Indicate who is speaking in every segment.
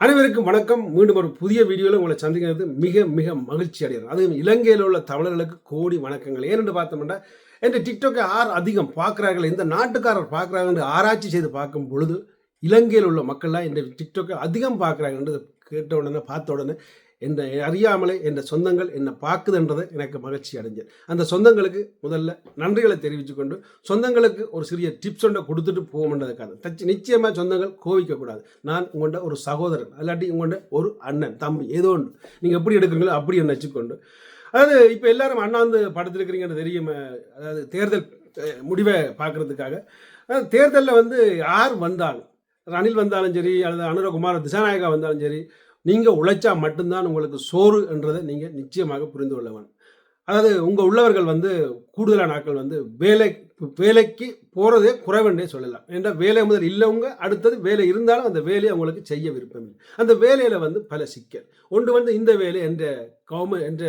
Speaker 1: அனைவருக்கும் வணக்கம். மீண்டும் ஒரு புதிய வீடியோவில் உங்களை சந்திக்கிறது மிக மிக மகிழ்ச்சி அடைகிறது. அதுவும் இலங்கையில் உள்ள தமிழர்களுக்கு கோடி வணக்கங்கள். ஏனென்று பார்த்தோம்னா என்று டிக்டாக்கை யார் அதிகம் பார்க்குறார்கள் இந்த நாட்டுக்காரர் பார்க்குறாங்க என்று ஆராய்ச்சி செய்து பார்க்கும் பொழுது இலங்கையில் உள்ள மக்கள்லாம் இந்த டிக்டாக்கை அதிகம் பார்க்குறாங்கன்றது கேட்ட உடனே பார்த்த உடனே என்னை அறியாமலே என் சொந்தங்கள் என்னை பார்க்குதுன்றதை எனக்கு மகிழ்ச்சி அடைஞ்சேன் அந்த சொந்தங்களுக்கு முதல்ல நன்றிகளை தெரிவித்து கொண்டு சொந்தங்களுக்கு ஒரு சிறிய டிப்ஸ் ஒன்றை கொடுத்துட்டு போகணுன்றதுக்காக தச்சு நிச்சயமாக சொந்தங்கள் கோவிக்கக்கூடாது. நான் உங்கள்கிட்ட ஒரு சகோதரன் அல்லாட்டி உங்கள்கிட்ட ஒரு அண்ணன் தம்பி ஏதோ ஒன்று. நீங்கள் எப்படி எடுக்கிறீங்களோ அப்படி என்ன வச்சுக்கொண்டு. அதாவது இப்போ எல்லாரும் அண்ணாந்து படுத்திருக்கிறீங்கன்னு தெரியும் அதாவது தேர்தல் முடிவை பார்க்குறதுக்காக. தேர்தலில் வந்து யார் வந்தாலும் ரணில் வந்தாலும் சரி அல்லது அனுரகுமார் திசாநாயகா வந்தாலும் சரி நீங்கள் உழைச்சா மட்டும்தான் உங்களுக்கு சோறு என்றதை நீங்கள் நிச்சயமாக புரிந்து கொள்ள அதாவது உங்கள் உள்ளவர்கள் வந்து கூடுதலான நாட்கள் வந்து வேலை வேலைக்கு போகிறதே குறைவென்றே சொல்லலாம். ஏன்னா வேலை முதல் இல்லவங்க அடுத்தது வேலை இருந்தாலும் அந்த வேலையை அவங்களுக்கு செய்ய விருப்பம் இல்லை. அந்த வேலையில் வந்து பல சிக்கல். ஒன்று வந்து இந்த வேலை என்ற கௌம என்ற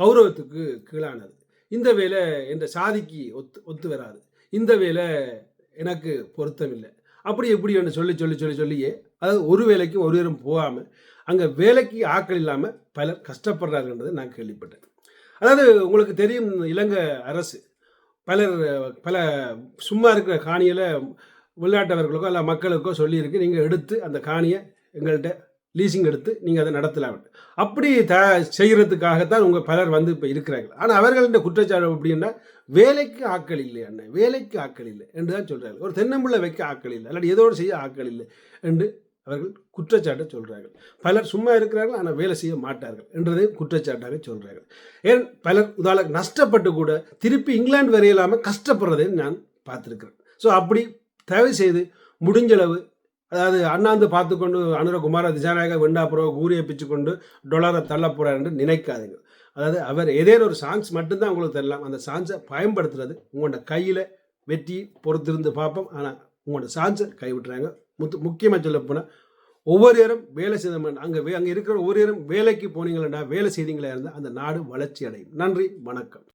Speaker 1: கௌரவத்துக்கு கீழானது. இந்த வேலை என்ற சாதிக்கு ஒத்து ஒத்து வராது. இந்த வேலை எனக்கு பொருத்தமில்லை. அப்படி இப்படி என்று சொல்லி சொல்லி சொல்லி சொல்லியே அதாவது ஒரு வேலைக்கு ஒரு நேரம் போகாமல் அங்கே வேலைக்கு ஆட்கள் இல்லாமல் பலர் கஷ்டப்படுறாங்கன்றதை நான் கேள்விப்பட்டேன். அதாவது உங்களுக்கு தெரியும் இலங்கை அரசு பலர் பல சும்மா இருக்கிற காணியில் வெளிநாட்டவர்களுக்கோ அல்ல மக்களுக்கோ சொல்லியிருக்கு. நீங்கள் எடுத்து அந்த காணியை எங்கள்கிட்ட லீசிங் எடுத்து நீங்கள் அதை நடத்தலாம். அப்படி த செய்கிறதுக்காகத்தான் உங்கள் பலர் வந்து இப்போ இருக்கிறார்கள். ஆனால் அவர்களின் குற்றச்சாட்டு அப்படின்னா வேலைக்கு ஆட்கள் இல்லை அண்ணன் வேலைக்கு ஆட்கள் இல்லை என்று தான் சொல்கிறார்கள் ஒரு தென்னம்பிள்ளை வைக்க ஆட்கள் இல்லை அல்லாட்டி எதோடு செய்ய ஆட்கள் இல்லை என்று அவர்கள் குற்றச்சாட்டை சொல்கிறார்கள் பலர் சும்மா இருக்கிறார்கள் ஆனால் வேலை செய்ய மாட்டார்கள் என்றதையும் குற்றச்சாட்டாக சொல்கிறார்கள் ஏன்? பலர் உதால நஷ்டப்பட்டு கூட திருப்பி இங்கிலாந்து வரையில்லாமல் கஷ்டப்படுறதையும் நான் பார்த்துருக்கிறேன். ஸோ அப்படி தயவு செய்து முடிஞ்சளவு அதாவது அண்ணாந்து பார்த்து கொண்டு அனுரகுமார திசாநாயக வெண்டாப்புறோ கூறியை பிச்சு கொண்டு டொலரை தள்ள போகிறார் என்று நினைக்காதீங்க. அதாவது அவர் ஏதேனும் ஒரு சாங்ஸ் மட்டும்தான் உங்களுக்கு தரலாம். அந்த சாங்ஸை பயன்படுத்துறது உங்களோட கையில் வெற்றி பொறுத்திருந்து பார்ப்போம். ஆனால் உங்களோட சான்ஸை கைவிட்டுறாங்க. முத்து முக்கியமாக சொல்ல போனால் ஒவ்வொரு நேரம் வேலை செய்த அங்கே வே அங்கே இருக்கிற ஒவ்வொரு நேரம் வேலைக்கு போனீங்களா வேலை செய்தீங்களா இருந்தால் அந்த நாடு வளர்ச்சி அடையும். நன்றி வணக்கம்.